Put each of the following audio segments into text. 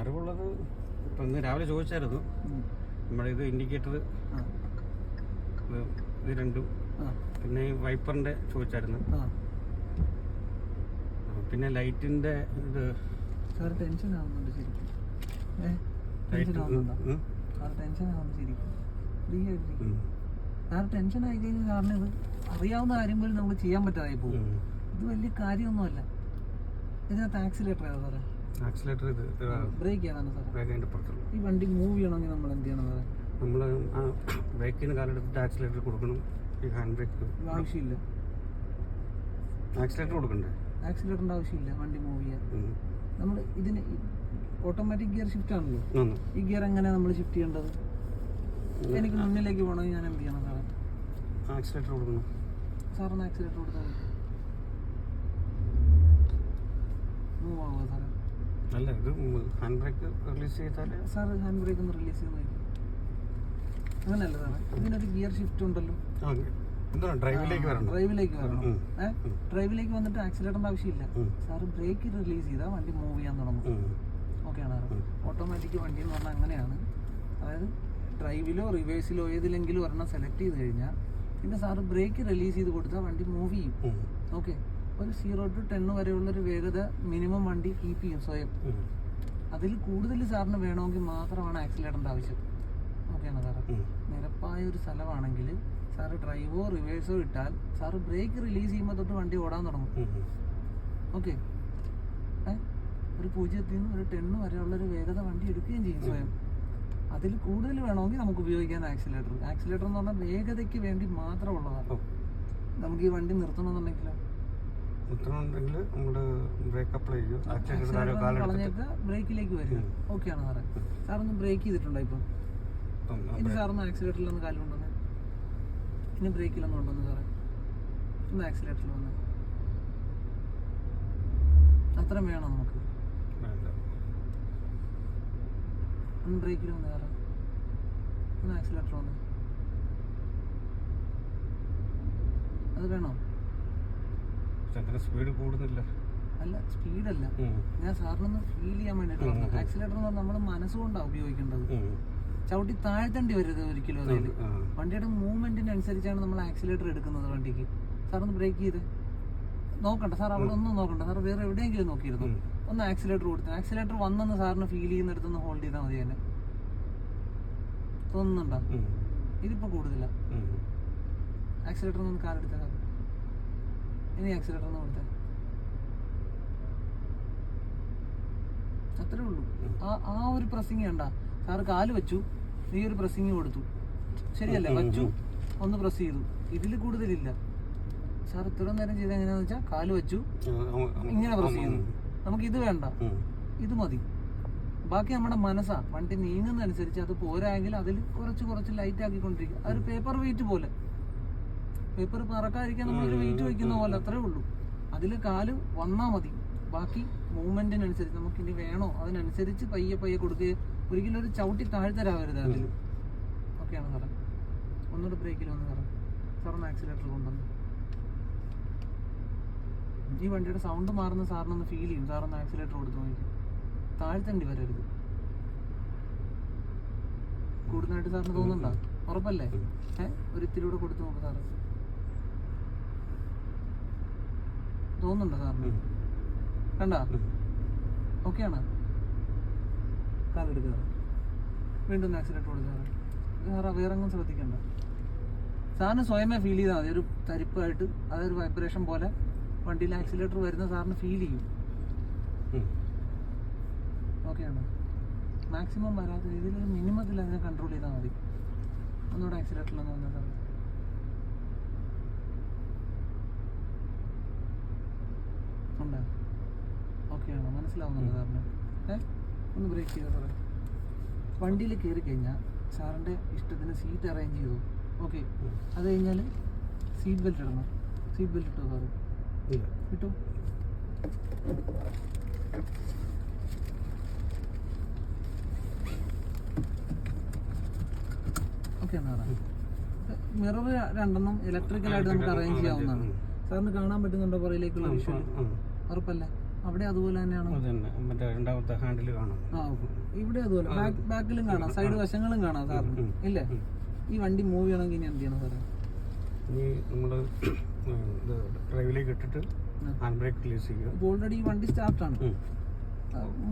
അറിവുള്ളത് ഇപ്പം ഇന്ന് രാവിലെ ചോദിച്ചായിരുന്നു. ഇത് ഇൻഡിക്കേറ്റർ ഇത് രണ്ടും പിന്നെ വൈപ്പറിന്റെ ചോദിച്ചായിരുന്നു. പിന്നെ ലൈറ്റിന്റെ ഇത് സാർ ടെൻഷൻ ആവുന്നുണ്ട് ശരിക്കും. ടെൻഷൻ ലൈറ്റ് ആവുന്നുണ്ടോ? സാർ ടെൻഷൻ ആവുന്നു ശരിക്കും. ഫ്രീ ആയിട്ട് സാർ ടെൻഷൻ ആയി കഴിഞ്ഞാൽ സാറിന് ഇത് അറിയാവുന്ന കാര്യം പോലും നമുക്ക് ചെയ്യാൻ പറ്റാതായി പോകും. ഇത് വലിയ കാര്യമൊന്നുമല്ല. ഇതിനകത്ത് ആക്സിലേറ്റർ ഏതാ സാറേ? ആക്സിലേറ്റർ ഇത് ബ്രേക്ക് ബ്രേക്കിന്റെ പുറത്തുള്ളൂ. ഈ വണ്ടി മൂവ് ചെയ്യണമെങ്കിൽ നമ്മൾ എന്ത് ചെയ്യണം നമ്മൾ ആ ബ്രേക്കിന് കാലെടുത്തിട്ട് ആക്സിലേറ്റർ കൊടുക്കണം. ഈ ഹാൻഡ് ബ്രേക്ക് ആവശ്യമില്ല. ആക്സിലേറ്റർ കൊടുക്കണ്ടേ? ആക്സിലേറ്ററിന്റെ ആവശ്യമില്ല വണ്ടി മൂവ് ചെയ്യാൻ. നമ്മൾ ഇതിന് ഓട്ടോമാറ്റിക് ഗിയർ ഷിഫ്റ്റ് ആണല്ലോ. ഈ ഗിയർ എങ്ങനെയാണ് നമ്മൾ ഷിഫ്റ്റ് ചെയ്യേണ്ടത്? എനിക്ക് മുന്നിലേക്ക് പോകണമെങ്കിൽ ഞാൻ എന്ത് ചെയ്യണം സാറേ? ആക്സിലേറ്റർ കൊടുക്കണം. സാറിന് ആക്സിലേറ്റർ കൊടുത്താൽ മൂവ് ആവുക സാറേ? അല്ല ഇത് ഹാൻഡ് ബ്രേക്ക് റിലീസ് ചെയ്താൽ സാർ ഹാൻഡ് ബ്രേക്ക് ഒന്ന് റിലീസ് ചെയ്ത് നോക്കി. അങ്ങനെയല്ല സാറേ ഇതിനൊരു ഗിയർ ഷിഫ്റ്റ് ഉണ്ടല്ലോ. ഡ്രൈവിലേക്ക് വരണം. ഡ്രൈവിലേക്ക് വരണം. ഡ്രൈവിലേക്ക് വന്നിട്ട് ആക്സിലേറ്ററിന്റെ ആവശ്യമില്ല. സാറ് ബ്രേക്ക് റിലീസ് ചെയ്താൽ വണ്ടി മൂവ് ചെയ്യാൻ തുടങ്ങും. ഓക്കെയാണ് സാർ ഓട്ടോമാറ്റിക് വണ്ടി എന്ന് പറഞ്ഞാൽ അങ്ങനെയാണ്. അതായത് ഡ്രൈവിലോ റിവേഴ്സിലോ ഏതിലെങ്കിലും ഒരെണ്ണം സെലക്ട് ചെയ്ത് കഴിഞ്ഞാൽ പിന്നെ സാറ് ബ്രേക്ക് റിലീസ് ചെയ്ത് കൊടുത്താൽ വണ്ടി മൂവ് ചെയ്യും. ഓക്കെ ഒരു സീറോ ടു ടെൻ വരെയുള്ള ഒരു വേഗത മിനിമം വണ്ടി കീപ്പ് ചെയ്യും സ്വയം. അതിൽ കൂടുതൽ സാറിന് വേണമെങ്കിൽ മാത്രമാണ് ആക്സിലേറ്ററിന്റെ ആവശ്യം. ഓക്കെയാണ് സാറേ? നിരപ്പായ ഒരു സ്ഥലമാണെങ്കിൽ സാർ ഡ്രൈവോ റിവേഴ്സോ ഇട്ടാൽ സാർ ബ്രേക്ക് റിലീസ് ചെയ്യുമ്പോൾ തൊട്ട് വണ്ടി ഓടാൻ തുടങ്ങും. ഓക്കെ ഒരു പൂജ്യത്തിൽ നിന്ന് ഒരു ടെണ്ണ് വരെയുള്ള ഒരു വേഗത വണ്ടി എടുക്കുകയും ചെയ്യും സ്വയം. അതിൽ കൂടുതൽ വേണമെങ്കിൽ നമുക്ക് ഉപയോഗിക്കാൻ ആക്സിലേറ്റർ ആക്സിലേറ്റർ എന്ന് പറഞ്ഞാൽ വേഗതയ്ക്ക് വേണ്ടി മാത്രമുള്ളതാണ്. നമുക്ക് ഈ വണ്ടി നിർത്തണമെന്നുണ്ടെങ്കിലോ? ഉത്തരവുണ്ടെങ്കിൽ നമ്മൾ ബ്രേക്ക് അപ്ലൈ ചെയ്യും. ബ്രേക്കിലേക്ക് വരും ഓക്കെ ആണ് സാറേ? സാറൊന്ന് ബ്രേക്ക് ചെയ്തിട്ടുണ്ടോ ഇപ്പം? ഇനി സാറൊന്ന് ആക്സിലേറ്ററിലൊന്ന് കാലുകൊണ്ടുവന്ന് ഇനി ബ്രേക്കിലൊന്നും ഉണ്ടെന്ന് സാറേ. ഒന്ന് ആക്സിലേറ്ററിൽ വന്ന്. അത്രയും വേണം നമുക്ക്. ഒന്ന് ബ്രേക്കിൽ വന്ന് സാറേ. ഒന്ന് ആക്സിലേറ്റർ വന്ന്. അത് വേണോ? പക്ഷെ സ്പീഡ് കൂടുന്നില്ല. അല്ല സ്പീഡല്ല. ഞാൻ സാറിനൊന്ന് ഫീൽ ചെയ്യാൻ വേണ്ടിയിട്ട് ഉം, പറഞ്ഞു ഉം. ആക്സിലേറ്റർ എന്ന് പറഞ്ഞാൽ നമ്മൾ മനസ്സുകൊണ്ടാണ് ഉപയോഗിക്കേണ്ടത്. ചവിട്ടി താഴ്ത്തേണ്ടി വരരുത് ഒരിക്കലും അതിൽ വണ്ടിയുടെ വണ്ടിയുടെ മൂവ്മെന്റിനനുസരിച്ചാണ് നമ്മൾ ആക്സിലേറ്റർ എടുക്കുന്നത് വണ്ടിക്ക്. സാർ ഒന്ന് ബ്രേക്ക് ചെയ്ത്. നോക്കണ്ട സാർ അവിടെ ഒന്നും നോക്കണ്ട. സാർ വേറെ എവിടെയെങ്കിലും നോക്കിയിരുന്നു. ഒന്ന് ആക്സിലേറ്റർ കൊടുത്തു. ആക്സിലേറ്റർ വന്നെന്ന് സാറിന് ഫീൽ ചെയ്യുന്നിടത്തൊന്ന് ഹോൾഡ് ചെയ്താൽ മതി തന്നെ തോന്നുന്നുണ്ടോ. ഇതിപ്പോ കൂടുതല. ആക്സിലേറ്റർ ഒന്ന് കാലെടുത്ത സാർ ഇനി ആക്സിലേറ്റർ ഒന്ന് കൊടുത്തേ. അത്രേ ഉള്ളൂ. ആ ആ ഒരു പ്രസിംഗ് വേണ്ട സാറ് കാൽ വെച്ചു. നീ ഒരു പ്രസിംഗ് കൊടുത്തു. ശരിയല്ലേ? വച്ചു. ഒന്ന് പ്രസ് ചെയ്തു. ഇതിൽ കൂടുതലില്ല. സാർ ഇത്രയും നേരം ചെയ്ത് എങ്ങനെയാന്ന് വെച്ചാൽ കാൽ വെച്ചു. ഇങ്ങനെ പ്രസ് ചെയ്തു. നമുക്ക് ഇത് വേണ്ട. ഇത് മതി. ബാക്കി നമ്മുടെ മനസ്സാ. വണ്ടി നീങ്ങുന്നതനുസരിച്ച് അത് പോരായെങ്കിൽ അതിൽ കുറച്ച് കുറച്ച് ലൈറ്റ് ആക്കിക്കൊണ്ടിരിക്കുക. അതൊരു പേപ്പർ വെയിറ്റ് പോലെ. പേപ്പർ പറക്കാതിരിക്കാൻ നമ്മളൊരു വെയിറ്റ് വയ്ക്കുന്ന പോലെ അത്രേ ഉള്ളൂ. അതിൽ കാൽ വന്നാൽ മതി. ബാക്കി മൂവ്മെന്റിനനുസരിച്ച് നമുക്ക് ഇനി വേണോ അതിനനുസരിച്ച് പയ്യെ പയ്യെ കൊടുക്കുകയും ഒരിക്കലും ഒരു ചവിട്ടി താഴ്ത്തരാവരുത് അതിൽ ഓക്കെയാണ് സാറേ. ഒന്നുകൂടെ ബ്രേക്കിൽ വന്ന് സാറേ. സാറൊന്ന് ആക്സിലേറ്റർ കൊണ്ടുവന്നു. ഈ വണ്ടിയുടെ സൗണ്ട് മാറുന്ന സാറിനൊന്ന് ഫീൽ ചെയ്യും. സാറൊന്ന് ആക്സിലേറ്റർ കൊടുത്തു നോക്കി താഴ്ത്തേണ്ടി വരരുത്. കൂടുതലായിട്ട് സാറിന് തോന്നുന്നുണ്ടോ? ഉറപ്പല്ലേ? ഏഹ് ഒരു ഇത്തിരി കൂടെ കൊടുത്തു നോക്ക് സാറ്. തോന്നുന്നുണ്ടോ സാറിന്. കണ്ട. ഓക്കെയാണ്? കാലെടുക്കുക വീണ്ടും ആക്സിഡന്റ് ആക്സിലേറ്റർ കൊടുക്കുക വേറെ വേറെ ശ്രദ്ധിക്കണ്ട. സാറിന് സ്വയമേ ഫീൽ ചെയ്താൽ മതി. ഒരു തരിപ്പായിട്ട് അതൊരു വൈബ്രേഷൻ പോലെ വണ്ടിയിൽ ആക്സിലേറ്റർ വരുന്ന സാറിന് ഫീൽ ചെയ്യും. ഓക്കെയാണ്? മാക്സിമം വരാത്ത രീതിയിൽ ഒരു മിനിമത്തിൽ അതിനെ കൺട്രോൾ ചെയ്താൽ മതി. ഒന്നുകൂടെ ആക്സിലേറ്റർ വന്നാൽ സാർ ഉണ്ടോ ഓക്കെയാണോ മനസ്സിലാവുന്നുണ്ടോ സാറിന്? ഏഹ് ഒന്ന് ബ്രേക്ക് ചെയ്തോ സാറേ? വണ്ടിയിൽ കയറി കഴിഞ്ഞാൽ സാറിന്റെ ഇഷ്ടത്തിന് സീറ്റ് അറേഞ്ച് ചെയ്തു? ഓക്കെ. അത് കഴിഞ്ഞാൽ സീറ്റ് ബെൽറ്റ് ഇടണം. സീറ്റ് ബെൽറ്റ് ഇട്ടോ സാറ്. ഇട്ടു? ഓക്കെ എന്നാ മിറർ രണ്ടെണ്ണം ഇലക്ട്രിക്കലായിട്ട് നമുക്ക് അറേഞ്ച് ചെയ്യാവുന്നതാണ്. സാറിന് കാണാൻ പറ്റുന്നുണ്ടോ പുറയിലേക്കുള്ള വിഷയം ഉറപ്പല്ലേ? അവിടെ അതുപോലെ തന്നെയാണ്? മറ്റേ രണ്ടാമത്തെ ഹാൻഡിൽ കാണാം. ആ ഇവിടെ അതുപോലെ. ബാക്ക് ബാക്കിലും കാണാം. സൈഡ് വശങ്ങളും കാണാം സാറിന് ഇല്ലേ? ഈ വണ്ടി മൂവ് ചെയ്യണമെങ്കിൽ ഇനി എന്ത് ചെയ്യണം സാറേ? ഇനി നമ്മൾ ഡ്രൈവിലേക്ക് ഇട്ടിട്ട് ഹാൻഡ് ബ്രേക്ക് റിലീസ് ചെയ്യുക. ഓൾറെഡി ഈ വണ്ടി സ്റ്റാർട്ടാണ് ആണ്.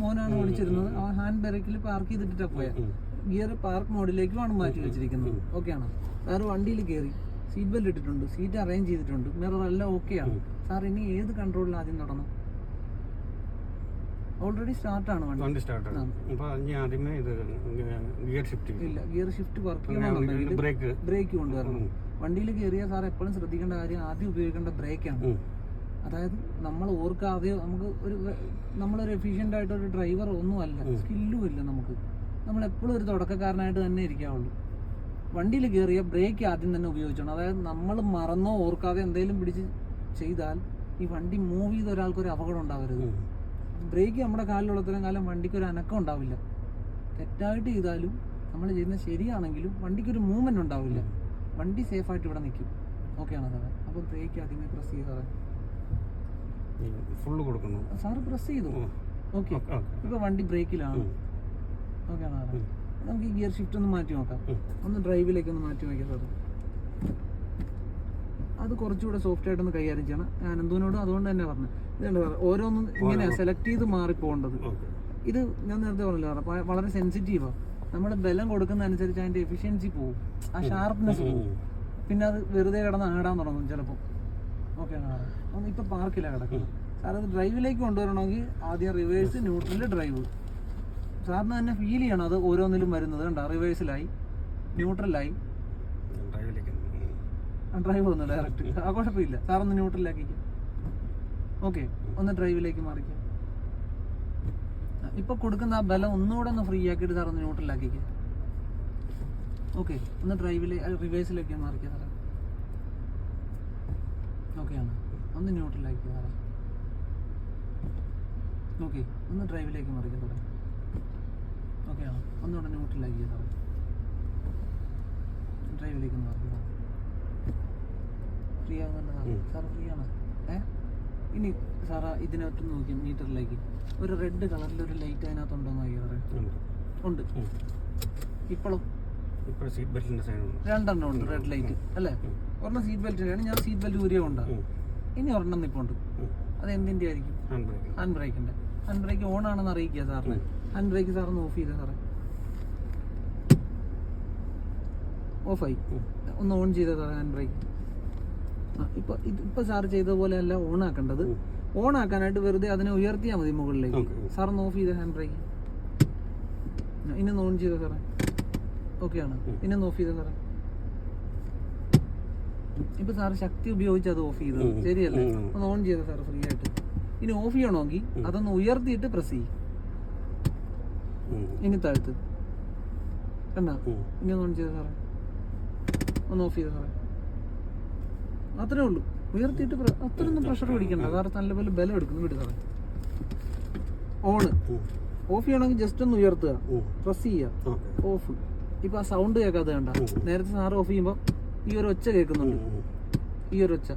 മോനാണ് ഓടിച്ചിരുന്നത്. ആ ഹാൻഡ് ബ്രേക്കിൽ പാർക്ക് ചെയ്തിട്ടാ പോയത് ഗിയർ പാർക്ക് മോഡിലേക്കുമാണ് മാറ്റി വെച്ചിരിക്കുന്നത്. ഓക്കെ ആണ്? സാറ് വണ്ടിയിൽ കയറി സീറ്റ് ബെൽറ്റ് ഇട്ടിട്ടുണ്ട്. സീറ്റ് അറേഞ്ച് ചെയ്തിട്ടുണ്ട്. മിറർ എല്ലാം ഓക്കെ ആണ്. സാർ ഇനി ഏത് കൺട്രോളിൽ ആദ്യം തുടങ്ങണം ഓൾറെഡി സ്റ്റാർട്ടാണ് വണ്ടി. വണ്ടി സ്റ്റാർട്ട് ആ. അപ്പോൾ ഞാൻ ആദ്യമേ ഇത് ഗിയർ ഷിഫ്റ്റ് ഇല്ല ഗിയർ ഷിഫ്റ്റ് വർക്ക് ചെയ്യണമെന്നുണ്ടെങ്കിൽ ബ്രേക്ക് ബ്രേക്ക് കൊണ്ടുവരണം വണ്ടിയിൽ കയറിയ സാർ എപ്പോഴും ശ്രദ്ധിക്കേണ്ട കാര്യം ആദ്യം ഉപയോഗിക്കേണ്ട ബ്രേക്കാണ് അതായത് നമ്മൾ ഓർക്കാതെ നമുക്ക് ഒരു നമ്മളൊരു എഫിഷ്യന്റ് ആയിട്ട് ഒരു ഡ്രൈവർ ഒന്നുമല്ല സ്കില്ലും ഇല്ല നമുക്ക്. നമ്മൾ എപ്പോഴും ഒരു തുടക്കക്കാരനായിട്ട് തന്നെ ഇരിക്കാവുള്ളൂ. വണ്ടിയിൽ കയറിയ ബ്രേക്ക് ആദ്യം തന്നെ ഉപയോഗിച്ചോണം. അതായത് നമ്മൾ മറന്നോ ഓർക്കാതെ എന്തെങ്കിലും പിടിച്ച് ചെയ്താൽ ഈ വണ്ടി മൂവ് ചെയ്ത ഒരാൾക്കൊരു അപകടം ഉണ്ടാവരുത്. ബ്രേക്ക് നമ്മുടെ കാലിലുള്ളത്രയും കാലം വണ്ടിക്ക് ഒരു അനക്കം ഉണ്ടാവില്ല. തെറ്റായിട്ട് ചെയ്താലും നമ്മൾ ചെയ്യുന്നത് ശരിയാണെങ്കിലും വണ്ടിക്ക് ഒരു മൂവ്മെന്റ് ഉണ്ടാവില്ല. വണ്ടി സേഫ് ആയിട്ട് ഇവിടെ നിൽക്കും. ഓക്കെ ആണോ സാറേ? അപ്പോൾ ബ്രേക്ക് ആദ്യമേ പ്രസ് ചെയ്ത് സാറേ. ഫുള്ള് കൊടുക്കണം? സാറ് പ്രസ് ചെയ്തു. ഓക്കെ ഇപ്പൊ വണ്ടി ബ്രേക്കിലാണ്. ഓക്കെ ആണോ സാറേ? നമുക്ക് ഈ ഗിയർ ഷിഫ്റ്റ് ഒന്ന് മാറ്റി നോക്കാം. ഒന്ന് ഡ്രൈവിലേക്ക് ഒന്ന് മാറ്റി നോക്കാം സാറേ. അത് കുറച്ചുകൂടെ സോഫ്റ്റ് ആയിട്ടൊന്ന് കൈകാര്യം ചെയ്യണം. ഞാൻ എന്തോനോടും അതുകൊണ്ട് തന്നെ പറഞ്ഞു. ഓരോന്നും ഇങ്ങനെ സെലക്ട് ചെയ്ത് മാറി പോകേണ്ടത്. ഇത് ഞാൻ നേരത്തെ പറഞ്ഞില്ല വളരെ സെൻസിറ്റീവാണ് നമ്മൾ ബലം കൊടുക്കുന്ന അനുസരിച്ച് അതിന്റെ എഫിഷ്യൻസി പോകും ആ ഷാർപ്നെസ് പോകും പിന്നെ അത് വെറുതെ കിടന്ന് ആടാൻ തുടങ്ങും ചിലപ്പോൾ ഓക്കെ ഇപ്പൊ പാർക്കില്ല കിടക്കുന്നത്. സാർ അത് ഡ്രൈവിലേക്ക് കൊണ്ടുവരണമെങ്കിൽ ആദ്യം റിവേഴ്സ് ന്യൂട്രൽ ഡ്രൈവ് സാറിന് തന്നെ ഫീൽ ചെയ്യണം അത് ഓരോന്നിലും വരുന്നത്. കണ്ടോ? റിവേഴ്സിലായി ന്യൂട്രലായി ഡ്രൈവ് വന്നു ഡയറക്റ്റ് ആ കുഴപ്പമില്ല. സാറൊന്ന് ന്യൂട്രലാക്കിക്കും ഓക്കെ ഒന്ന് ഡ്രൈവിലേക്ക് മാറിക്കാം. ഇപ്പൊ കൊടുക്കുന്ന ആ ബലം ഒന്നുകൂടെ ഒന്ന് ഫ്രീ ആക്കിയിട്ട് സാർ ഒന്ന് ന്യൂട്രലാക്കിക്കും ഓക്കെ ഒന്ന് ഡ്രൈവിലെ റിവേഴ്സിലേക്ക് മാറിക്കാം സാറേ. ഓക്കെ ആണ്. ഒന്ന് ന്യൂട്രലാക്കി സാറേ. ഓക്കെ ഒന്ന് ഡ്രൈവിലേക്ക് മാറിക്കാം സാറേ. ഓക്കെ ആണ്. ഒന്നുകൂടെ ന്യൂട്രലാക്കി സാറേ. ഡ്രൈവിലേക്ക് മാറിക്കാം ഫ്രീ ആകുന്നുണ്ട് സാർ. സാർ ഫ്രീ ആണ്? ഏ? ഇനി സാറാ ഇതിനകത്ത് നോക്കി മീറ്ററിലേക്ക്. ഒരു റെഡ് കളറിൽ ഒരു ലൈറ്റ് അതിനകത്തുണ്ടോ സാറേ? ഉണ്ട്. ഇപ്പോഴും സീറ്റ് ബെൽറ്റിന്റെ സൈഡുണ്ട് രണ്ടെണ്ണം ഉണ്ട് റെഡ് ലൈറ്റ് അല്ലേ. ഒരെണ്ണം സീറ്റ് ആണ് ഞാൻ സീറ്റ് ബെൽറ്റ് ഊരിയ ഉണ്ട് ഇനി ഒരെണ്ണം നിപ്പുണ്ട്. അത് എന്തിന്റെ ആയിരിക്കും? ഹാൻഡ് ബ്രേക്കിന്റെ ഹാൻഡ് ബ്രേക്ക് ഓൺ ആണെന്ന് അറിയിക്കുക സാറിന്. ഹാൻഡ് ബ്രേക്ക് സാറിന് ഓഫ് ചെയ്തേ സാറേ. ഓഫായി ഒന്ന് ഓൺ ചെയ്തേ സാറേ ഹാൻഡ് ബ്രേക്ക് ഇപ്പൊ ഇത് ഇപ്പോൾ സാർ ചെയ്ത പോലെ അല്ല ഓൺ ആക്കേണ്ടത് ഓൺ ആക്കാനായിട്ട് വെറുതെ അതിനെ ഉയർത്തിയാൽ മതി മുകളിലേക്ക്. സാർ ഓഫ് ചെയ്ത ഹാൻഡ് ബ്രേക്ക് ഇനി ഓൺ ചെയ്ത സാറേ. ഓക്കെ ആണ് ഇനി ഓഫ് ചെയ്ത സാറേ. ഇപ്പൊ സാറ് ശക്തി ഉപയോഗിച്ച് അത് ഓഫ് ചെയ്തത്. ശരിയല്ലേ. ഒന്ന് ഓൺ ചെയ്ത സാർ ഫ്രീ ആയിട്ട്. ഇനി ഓഫ് ചെയ്യണമെങ്കിൽ അതൊന്ന് ഉയർത്തിയിട്ട് പ്രസ് ചെയ്യും. ഇനി താഴ്ത്ത്. കണ്ട? ഇനി ഒന്ന് ഓൺ ചെയ്ത സാറേ. ഒന്ന് ഓഫ് ചെയ്ത സാറേ. അത്രേ ഉള്ളൂ. ഉയർത്തിയിട്ട് അത്രയൊന്നും പ്രഷർ പിടിക്കണ്ട. കാരണം നല്ല പോലെ ബലം എടുക്കുന്നു. വിടുന്നത് ഓണ് ഓഫ് ചെയ്യണമെങ്കിൽ ജസ്റ്റ് ഒന്ന് ഉയർത്തുക. പ്രസ് ചെയ്യുക. ഓഫ് ഇപ്പൊ ആ സൗണ്ട് കേൾക്കാതെ വേണ്ട നേരത്തെ സാറ് ഓഫ് ചെയ്യുമ്പോൾ ഈ ഒരു ഒച്ച കേൾക്കുന്നുണ്ട്. ഈ ഒരു ഒച്ച.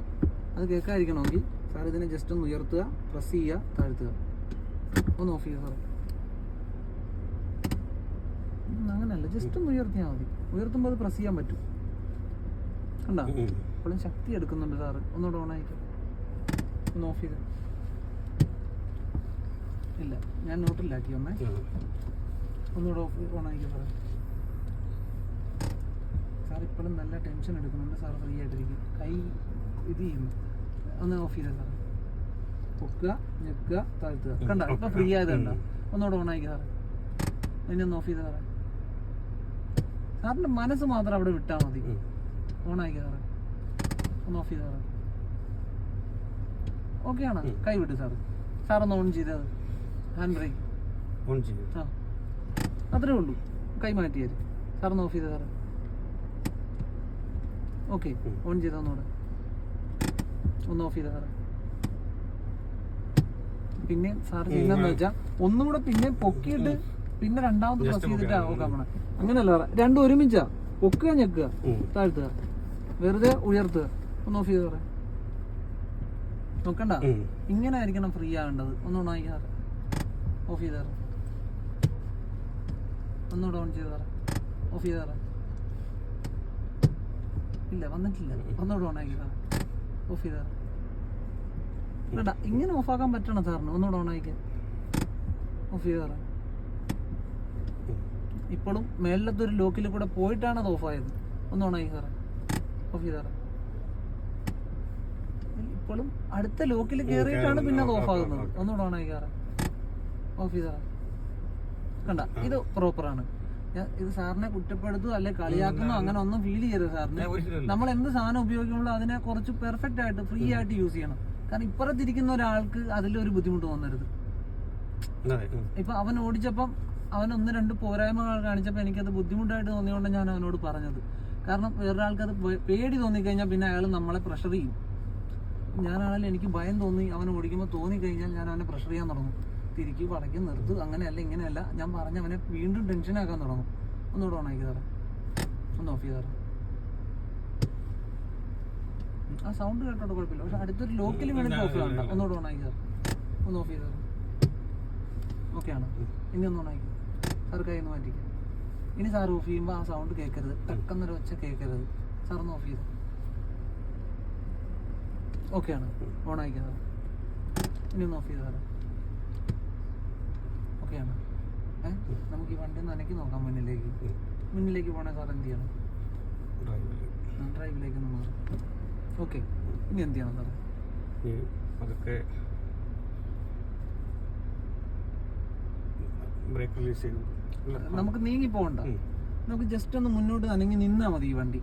അത് കേൾക്കാതിരിക്കണമെങ്കിൽ സാർ ഇതിനെ ജസ്റ്റ് ഒന്ന് ഉയർത്തുക പ്രസ് ചെയ്യുക താഴ്ത്തുക. ഒന്ന് ഓഫ് ചെയ്യുക സാറേ. അങ്ങനെയല്ല. അങ്ങനല്ല ജസ്റ്റ് ഒന്ന് ഉയർത്തിയാൽ മതി. ഉയർത്തുമ്പോൾ അത് പ്രസ് ചെയ്യാൻ പറ്റും. കണ്ട? ഇപ്പോഴും ശക്തി എടുക്കുന്നുണ്ട് സാറ്. ഒന്നുകൂടെ ഓൺ ആയിക്കോ ഒന്ന് ഓഫ് ചെയ്ത്. ഇല്ല ഞാൻ നോട്ടിലാക്കി ഒന്നേ ഒന്നുകൂടെ ഓഫ് ഓൺ ആയിക്കോ സാറേ. സാർ ഇപ്പോഴും നല്ല ടെൻഷൻ എടുക്കുന്നുണ്ട് സാർ ഫ്രീ ആയിട്ടിരിക്കും കൈ ഇത് ചെയ്യുന്നു. ഒന്ന് ഓഫ് ചെയ്തേ സാറേ. പൊക്കുക ഞെക്കുക താഴ്ത്തുക. കണ്ട? ഇപ്പം ഫ്രീ ആയത് കണ്ട? ഒന്നുകൂടെ ഓൺ ആയിക്കോ സാറേ. ഇനി ഒന്ന് ഓഫ് ചെയ്തേ സാറേ. സാറിന്റെ മനസ്സ് മാത്രം അവിടെ വിട്ടാൽ മതി. ഓൺ ആയിക്കോ സാറേ. ഒന്ന് ഓഫ് ചെയ്താൽ ഓക്കെ ആണ്? കൈ വിട്ടു സാർ സാർ ഒന്ന് ഓൺ ചെയ്തത് ഹാൻഡ് ബ്രേക്ക് ഓൺ ചെയ്തു. ആ. അത്രേ ഉള്ളൂ. കൈ മാറ്റിയത് സാർ ഒന്ന് ഓഫ് ചെയ്തത് സാർ ഓക്കെ ഓൺ ചെയ്ത ഒന്നുകൂടെ? ഒന്ന് ഓഫ് ചെയ്ത സാറേ? പിന്നെ സാർ ചെയ്യുന്നതെന്ന് വെച്ചാൽ ഒന്നുകൂടെ പിന്നെ പൊക്കിയിട്ട് പിന്നെ രണ്ടാമത് പ്രസ് ചെയ്തിട്ട്. ഓക്കെ നമ്മളെ അങ്ങനെയല്ല സാറേ. രണ്ടും ഒരുമിച്ചാ. പൊക്കുക ഞെക്കുക. താഴ്ത്തുക. വെറുതെ ഉയർത്തുക. ഒന്ന് ഓഫ് ചെയ്ത് പറയാം നോക്കണ്ട? ഇങ്ങനെ ആയിരിക്കണം ഫ്രീ ആവേണ്ടത്. ഒന്നുകൂടെ ആയിക്കാറ് ഓഫ് ചെയ്താറ് ഒന്നുകൂടെ ഓൺ ചെയ്താറ് ഓഫ് ചെയ്താറ് ഇല്ല വന്നിട്ടില്ല. ഒന്നുകൂടെ ഓൺ ആക്കി ഓഫ് ചെയ്താറ് വേണ്ട ഇങ്ങനെ ഓഫാക്കാൻ പറ്റണം സാറിന് ഒന്നുകൂടെ ഓൺ ആക്കിക്കാൻ ഓഫ് ചെയ്ത്. ഇപ്പോഴും മേലത്തെ ഒരു ലോക്കിൽ കൂടെ പോയിട്ടാണ് അത് ഓഫായത് ഒന്ന് ഓണായി സാറേ ഓഫ് ചെയ്താറേ ഇപ്പോഴും അടുത്ത ലോക്കിൽ കയറിയിട്ടാണ് പിന്നെ അത് ഓഫ് ആകുന്നത്. ഒന്നുകൂടെ ഓണായി സാറേ ഓഫ് ചെയ്താ. കണ്ട ഇത് പ്രോപ്പറാണ് ഞാൻ ഇത് സാറിനെ കുറ്റപ്പെടുത്തോ അല്ലെ കളിയാക്കുന്നോ അങ്ങനെ ഒന്നും ഫീൽ ചെയ്യരുത് സാറിന്. നമ്മൾ എന്ത് സാധനം ഉപയോഗിക്കുമ്പോഴും അതിനെ കുറച്ച് പെർഫെക്റ്റ് ആയിട്ട് ഫ്രീ ആയിട്ട് യൂസ് ചെയ്യണം. കാരണം ഇപ്പുറത്തിരിക്കുന്ന ഒരാൾക്ക് അതിലൊരു ബുദ്ധിമുട്ട് തോന്നരുത്. ഇപ്പൊ അവൻ ഓടിച്ചപ്പം അവൻ ഒന്ന് രണ്ട് പോരായ്മകൾ കാണിച്ചപ്പോൾ എനിക്കത് ബുദ്ധിമുട്ടായിട്ട് തോന്നിയോണ്ട് ഞാൻ അവനോട് പറഞ്ഞത്. കാരണം വേറൊരാൾക്ക് അത് പേടി തോന്നിക്കഴിഞ്ഞാൽ പിന്നെ അയാൾ നമ്മളെ പ്രഷർ ചെയ്യും. ഞാനാണെങ്കിലും എനിക്ക് ഭയം തോന്നി. അവനെ ഓടിക്കുമ്പോൾ തോന്നി കഴിഞ്ഞാൽ ഞാൻ അവനെ പ്രഷർ ചെയ്യാൻ തുടങ്ങും. തിരിക്ക് പടയ്ക്ക് നിർത്ത്. അങ്ങനെയല്ല ഇങ്ങനെയല്ല. ഞാൻ പറഞ്ഞ അവനെ വീണ്ടും ടെൻഷൻ ടെൻഷനാക്കാൻ തുടങ്ങും. ഒന്നുകൂടെ ഓണാക്കി തരാം. ഒന്ന് ഓഫ് ചെയ്ത് തരാം. ആ സൗണ്ട് കേട്ടോട്ട് കുഴപ്പമില്ല. പക്ഷെ അടുത്തൊരു ലോക്കിൽ വേണമെങ്കിൽ ഓഫ് ചെയ്യണ്ട. ഒന്നുകൂടെ ഓണാക്കി തരാം. ഒന്ന് ഓഫ് ചെയ്ത് തരാം. ഓക്കെ ആണ്. ഇനി ഒന്ന് ഓണാക്കി സാർ കയ്യിൽ നിന്ന് മാറ്റിക്കാം. ഇനി സാർ ഓഫ് ചെയ്യുമ്പോൾ ആ സൗണ്ട് കേൾക്കരുത് പെട്ടെന്നൊരു ഒച്ച കേൾക്കരുത് സാർ ഒന്ന് ഓഫ് ചെയ്തു? ഓക്കെ ആണ് ഓൺ ആക്കിയത് ഇനി ഒന്ന് ഓഫ് ചെയ്ത് തരാം. ഓക്കെ ആണ് ഏ? നമുക്ക് ഈ വണ്ടി നനയ്ക്ക് നോക്കാം മുന്നിലേക്ക്. മുന്നിലേക്ക് പോകണേ സാർ എന്ത് ചെയ്യണം? ഡ്രൈവിലേക്ക് ഒന്ന് മാറും. ഓക്കെ. ഇനി എന്ത് ചെയ്യണം ഈ അതൊക്കെ ബ്രേക്ക് റിലീസ് ചെയ്തു നമുക്ക് നീങ്ങി പോകണ്ട. നമുക്ക് ജസ്റ്റ് ഒന്ന് മുന്നോട്ട് അനങ്ങി നിന്നാൽ മതി ഈ വണ്ടി.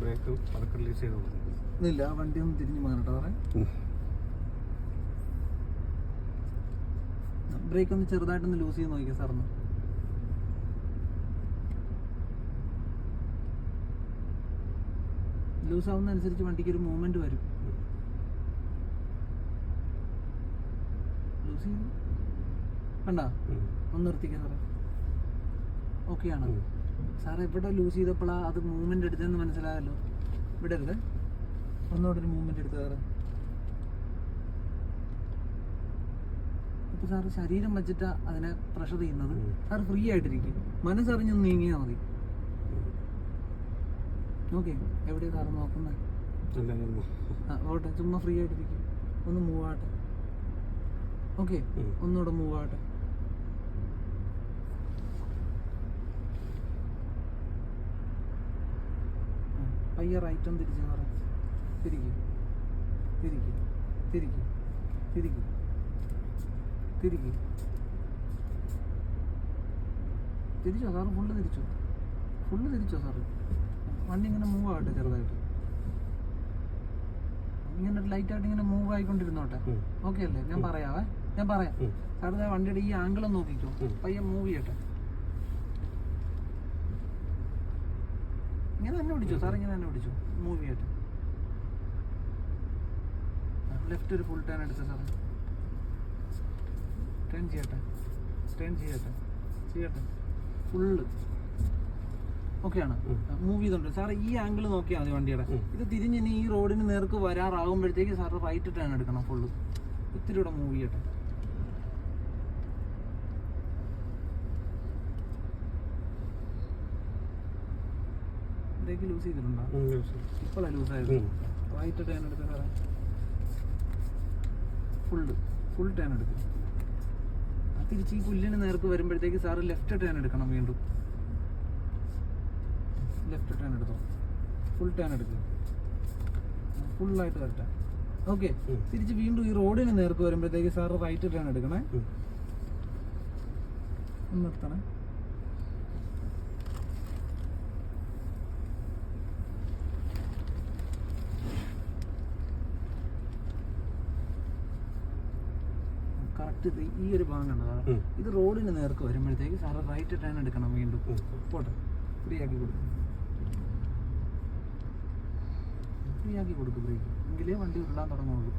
ബ്രേക്ക് അതൊക്കെ റിലീസ് ചെയ്ത് ഇല്ല വണ്ടി ഒന്ന് തിരിഞ്ഞ് മാറട്ടെ ഉം. ബ്രേക്ക് ഒന്ന് ചെറുതായിട്ടൊന്ന് ലൂസ് ചെയ്ത് നോക്കിയാൽ സാറിന് ലൂസ് ആവുന്ന അനുസരിച്ച് വണ്ടിക്ക് ഒരു മൂവ്മെന്റ് വരും. ലൂസ് ചെയ്തു. കണ്ട ഒന്ന് നിർത്തിക്കുക സാറേ ഓക്കെ ആണ്? ഉം. സാറേ ഇവിടെ ലൂസ് ചെയ്തപ്പോഴാണ് അത് മൂവ്മെന്റ് എടുത്തതെന്ന് മനസ്സിലായല്ലോ. ഇവിടെ അല്ലേ ഒന്നുകൂടെ ഒരു മൂവ്മെന്റ് എടുത്തു സാറേ. ഇപ്പൊ സാറ് ശരീരം വെച്ചിട്ടാ അതിനെ പ്രഷർ ചെയ്യുന്നത്. സാർ ഫ്രീ ആയിട്ടിരിക്കും. മനസ്സറിഞ്ഞ് നീങ്ങിയാൽ മതി. ഓക്കെ എവിടെയാ സാറ് നോക്കുന്നത്? ആ ഓട്ടെ ചുമ്മാ ഫ്രീ ആയിട്ടിരിക്കും. ഒന്ന് മൂവ് ആട്ടെ ഓക്കെ ഒന്നുകൂടെ മൂവ് ആട്ടെ പയ്യെ റൈറ്റ് ഒന്ന് തിരിച്ച് മാറാം തിരിക്കും. തിരിക്കും. തിരിക്കും. തിരിക്കും. തിരിക്കും. തിരിച്ചോ സാറ്? ഫുള്ള് തിരിച്ചോ? ഫുള്ള് തിരിച്ചോ സാറ്? വണ്ടി ഇങ്ങനെ മൂവ് ആവട്ടെ ചെറുതായിട്ട്. ഇങ്ങനെ ലൈറ്റ് ആയിട്ട് ഇങ്ങനെ മൂവ് ആയിക്കൊണ്ടിരുന്നോട്ടെ. ഓക്കെ അല്ലേ? ഞാൻ പറയാവേ. ഞാൻ പറയാം. സാറിന് വണ്ടിയുടെ ഈ ആംഗിളും നോക്കിക്കോ. പയ്യെ മൂവ് ചെയ്യട്ടെ. ഇങ്ങനെ തന്നെ പിടിച്ചോ. സാർ ഇങ്ങനെ തന്നെ പിടിച്ചോ. മൂവ് ചെയ്യട്ടെ ലെഫ്റ്റ് ഒരു ഫുൾ ടേൺ എടുത്ത സാർ ടേൺ ചെയ്യട്ടെ. ടേൺ ചെയ്യട്ടെ. ചെയ്യട്ടെ. ഫുള്ള് ഓക്കെയാണ് ആണ്. മൂവ് ചെയ്തോണ്ട്. സാർ ഈ ആംഗിൾ നോക്കിയാൽ മതി വണ്ടിയുടെ. ഇത് തിരിഞ്ഞ് ഇനി ഈ റോഡിന് നേർക്ക് വരാറാകുമ്പോഴത്തേക്ക് സാർ റൈറ്റ് ടേൺ എടുക്കണം ഫുള്ള് ഇത്തിരി കൂടെ മൂവ് ചെയ്യട്ടെ. ബ്രേക്ക് ലൂസ് ചെയ്തിട്ടുണ്ടോ. ഇപ്പോഴാണ് ലൂസ് ആയത്? റൈറ്റ് ടേൺ എടുത്ത് സാറേ ഫുള്ള് ഫുൾ ടേൺ എടുക്കും തിരിച്ച് ഈ പുല്ലിന് നേർക്ക് വരുമ്പോഴത്തേക്ക് സാറ് ലെഫ്റ്റ് ടേൺ എടുക്കണം വീണ്ടും. ലെഫ്റ്റ് ടേൺ എടുത്തോ? ഫുൾ ടേൺ എടുക്കുക ഫുള്ളായിട്ട് വരട്ടെ. ഓക്കെ. തിരിച്ച് വീണ്ടും ഈ റോഡിന് നേർക്ക് വരുമ്പോഴത്തേക്ക് സാറ് റൈറ്റ് ടേൺ എടുക്കണേ. നിർത്തണേ. കറക്റ്റ് ഈ ഒരു ഭാഗം കണ്ടതാണ് ഇത് റോഡിന് നേർക്ക് വരുമ്പോഴത്തേക്ക് സാറ് റൈറ്റ് ടേൺ എടുക്കണം വീണ്ടും. പോട്ടെ. ഫ്രീ ആക്കി കൊടുക്കും. ഫ്രീ ആക്കി കൊടുക്കും ബ്രേക്ക് എങ്കിലേ വണ്ടി ഉരുളാൻ തുടങ്ങുള്ളൂ.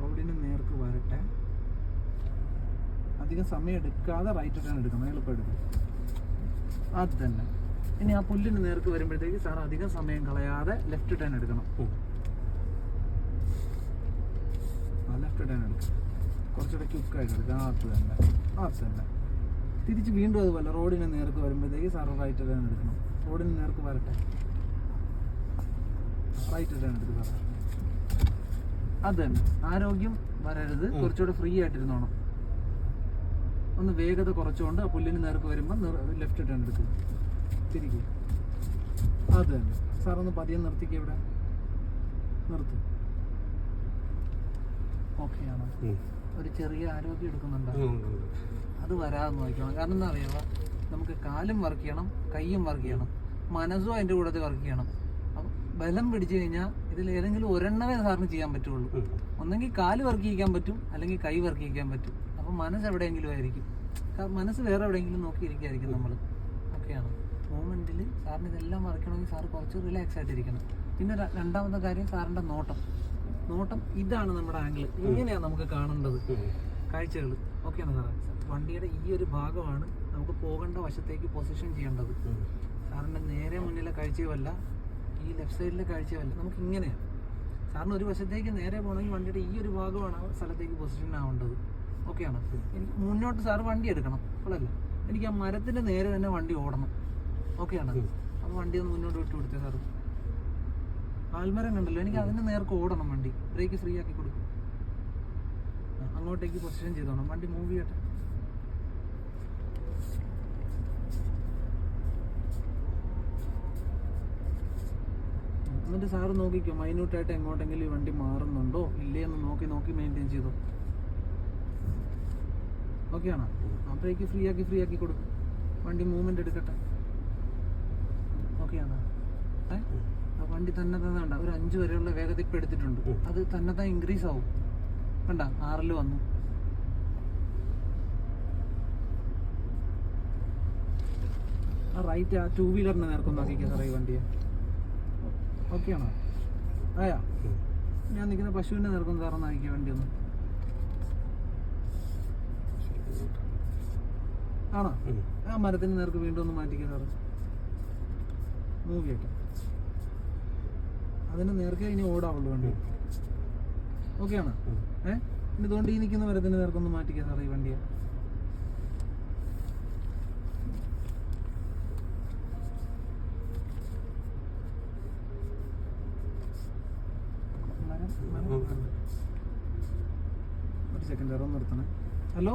റോഡിന് നേർക്ക് വരട്ടെ. അധികം സമയം എടുക്കാതെ റൈറ്റ് ടേൺ എടുക്കണം. എളുപ്പം എടുക്കും. അത് തന്നെ. ഇനി ആ പുല്ലിന് നേർക്ക് വരുമ്പോഴത്തേക്ക് സാർ അധികം സമയം കളയാതെ ലെഫ്റ്റ് ടേൺ എടുക്കണം. ലെഫ്റ്റ് ടേൺ എടുക്കുക കുറച്ചുകൂടെ ക്യുക്കായിട്ട് എടുക്കുക ആ അത് തന്നെ. ആ അത് തന്നെ. തിരിച്ച് വീണ്ടും അതുപോലെ റോഡിന് നേർക്ക് വരുമ്പോഴത്തേക്ക് സാറ് റൈറ്റ് ടേൺ എടുക്കണം റോഡിന് നേർക്ക് വരട്ടെ. റൈറ്റ് ടേൺ എടുക്കുക സാർ അത് തന്നെ. ആരോഗ്യം വരരുത്. കുറച്ചുകൂടെ ഫ്രീ ആയിട്ടിരുന്നോണം. ഒന്ന് വേഗത കുറച്ചുകൊണ്ട് ആ പുല്ലിന് നേർക്ക് വരുമ്പോൾ ലെഫ്റ്റ് ടേൺ എടുക്കുക തിരിക്കുക അത് തന്നെ. സാർ ഒന്ന് പതിയെ നിർത്തിക്കുക ഇവിടെ. നിർത്തും. ഓക്കെ ആണോ ഒരു ചെറിയ ആരോഗ്യം എടുക്കുന്നുണ്ടോ. അത് വരാതെ നോക്കണം കാരണം എന്താ അറിയാമോ നമുക്ക് കാലും വർക്ക് ചെയ്യണം കൈയും വർക്ക് ചെയ്യണം മനസ്സും അതിന്റെ കൂടെ വർക്ക് ചെയ്യണം. ബലം പിടിച്ചു കഴിഞ്ഞാൽ ഇതിൽ ഏതെങ്കിലും ഒരെണ്ണമേ സാറിന് ചെയ്യാൻ പറ്റുള്ളൂ. ഒന്നെങ്കിൽ കാൽ വർക്ക് ചെയ്യിക്കാൻ പറ്റും അല്ലെങ്കിൽ കൈ വർക്ക് ചെയ്യിക്കാൻ പറ്റും. അപ്പം മനസ്സ് എവിടെയെങ്കിലും ആയിരിക്കും. മനസ്സ് വേറെ എവിടെയെങ്കിലും നോക്കിയിരിക്കുകയായിരിക്കും നമ്മൾ ഓക്കെയാണ്. മൂവ്മെന്റിൽ സാറിന് ഇതെല്ലാം വർക്ക് ചെയ്യണമെങ്കിൽ സാറ് കുറച്ച് റിലാക്സ് ആയിട്ടിരിക്കണം. പിന്നെ രണ്ടാമത്തെ കാര്യം സാറിന്റെ നോട്ടം. നോട്ടം ഇതാണ് നമ്മുടെ ആംഗിൾ ഇങ്ങനെയാണ് നമുക്ക് കാണേണ്ടത്. കാഴ്ചകൾ. ഓക്കെ ആണ് സാറേ? വണ്ടിയുടെ ഈ ഒരു ഭാഗമാണ് നമുക്ക് പോകേണ്ട വശത്തേക്ക് പൊസിഷൻ ചെയ്യേണ്ടത്. സാറിന്റെ നേരെ മുന്നിലെ കാഴ്ചയുമല്ല ഈ ലെഫ്റ്റ് സൈഡിലെ കാഴ്ചയുമല്ല. നമുക്ക് ഇങ്ങനെയാണ് സാറിന് ഒരു വശത്തേക്ക് നേരെ പോകണമെങ്കിൽ വണ്ടിയുടെ ഈ ഒരു ഭാഗമാണ് ആ സ്ഥലത്തേക്ക് പൊസിഷൻ ആവേണ്ടത്. ഓക്കെയാണ് എനിക്ക് മുന്നോട്ട് സാറ് വണ്ടി എടുക്കണം. അപ്പോഴല്ല എനിക്ക് ആ മരത്തിന്റെ നേരെ തന്നെ വണ്ടി ഓടണം. ഓക്കെയാണ്. അപ്പോൾ വണ്ടി ഒന്ന് മുന്നോട്ട് വിട്ടു കൊടുത്തേ സാറ്. ആൽമരം കണ്ടല്ലോ എനിക്ക് അതിന് നേർക്ക് ഓടണം വണ്ടി. ബ്രേക്ക് ഫ്രീ ആക്കി കൊടുക്കും. അങ്ങോട്ടേക്ക് പൊസിഷൻ ചെയ്തോണം വണ്ടി മൂവ് ചെയ്യട്ടെ. എന്നിട്ട് സാറ് നോക്കിക്കോ മൈന്യൂട്ടായിട്ട് എങ്ങോട്ടെങ്കിലും ഈ വണ്ടി മാറുന്നുണ്ടോ? ഇല്ലേ എന്ന് നോക്കി നോക്കി മെയിന്റെയിൻ ചെയ്തോ? ആണോ? ആ ബ്രേക്ക് ഫ്രീ ആക്കി ഫ്രീ ആക്കി കൊടുക്കും. വണ്ടി മൂവ്മെന്റ് എടുക്കട്ടെ. ഓക്കെ ആണോ? ഏ? വണ്ടി തന്നെ തന്നെ വേണ്ട ഒരു അഞ്ച് വരെയുള്ള വേഗത ഇപ്പം എടുത്തിട്ടുണ്ട്. അത് തന്നെ തന്നെ ഇൻക്രീസ് ആവും. കണ്ട? ആറിൽ വന്നു. ആ റൈറ്റ് ആ ടൂ വീലറിനെ നേർക്കൊന്ന് നോക്കിക്കാം സാറേ ഈ വണ്ടിയെ. ഓക്കെ ആണോ? ആയാ? ഞാൻ നിൽക്കുന്ന പശുവിന്റെ നേർക്കൊന്ന് സാറൊന്ന് നോക്കിയ വണ്ടി ഒന്ന്. ആണോ? ആ മരത്തിന് നേർക്ക് വീണ്ടും ഒന്ന് മാറ്റിക്കാം സാറ്. മൂവ് അതിന് നേർക്ക് ഇനി ഓടാവുള്ളൂ വണ്ടി. ഓക്കെ ആണോ ഉം. ഏ ഇനി ഇതുകൊണ്ട് ഈ നിൽക്കുന്ന മരത്തിന് നേർക്കൊന്ന് മാറ്റിക്കാൻ സാറേ ഈ വണ്ടിയെ. ഒരു സെക്കൻഡ് സാർ ഒന്ന് നിർത്തണേ ഹലോ